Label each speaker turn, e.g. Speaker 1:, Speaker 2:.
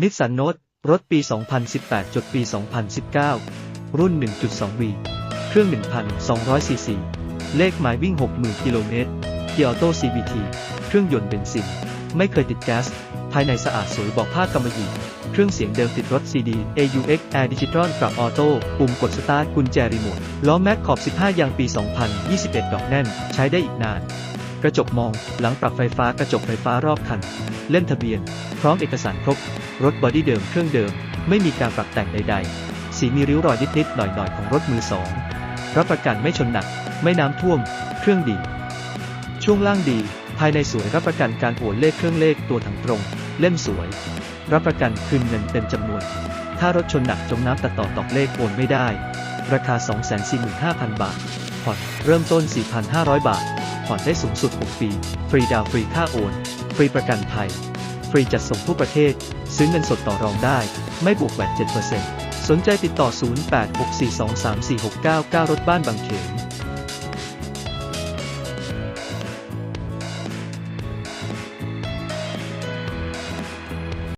Speaker 1: นิสสันโนตรถปี 2018จดปี 2019 รุ่น 1.2V เครื่อง 1,200 ซีซี เลขหมายวิ่ง 60,000 กิโลเมตร เกียร์ออโต้ CVT เครื่องยนต์เบนซิน ไม่เคยติดแก๊ส ภายในสะอาดสวยบอกผ้ากำมะหยี่ เครื่องเสียงเดิมติดรถ CD AUX Air Digital ปรับออโต้ ปุ่มกดสตาร์ทกุญแจรีโมท ล้อแม็กขอบ 15 ยางปี 2021 ดอกแน่น ใช้ได้อีกนาน กระจกมองหลังปรับไฟฟ้ากระจกไฟฟ้ารอบคัน เล่มทะเบียน พร้อมเอกสารครบ รถบอดี้เดิมเครื่องเดิม ไม่มีการปรับแต่งใด ๆ สีมีริ้วรอยนิดๆหน่อยๆของรถมือสองรับประกันไม่ชนหนัก ไม่น้ำท่วม เครื่องดี ช่วงล่างดี ภายในสวยรับประกันการโอนเลขเครื่องเลขตัวถังตรง เล่มสวย รับประกันคืนเงินเต็มจำนวน ถ้ารถชนหนักจมน้ำตัดต่อตอกเลขโอนไม่ได้ ราคา 245,000 บาท ผ่อนเริ่มต้น 4,500 บาท ผ่อนได้สูงสุด 6 ปี ฟรีดาวน์ฟรีค่าโอน ฟรีประกันภัย ฟรีจัดส่งทั่วประเทศ ซื้อเงินสดต่อรองได้ ไม่บวกแวด7%สนใจติดต่อ 0864234699 รถบ้านบางเขน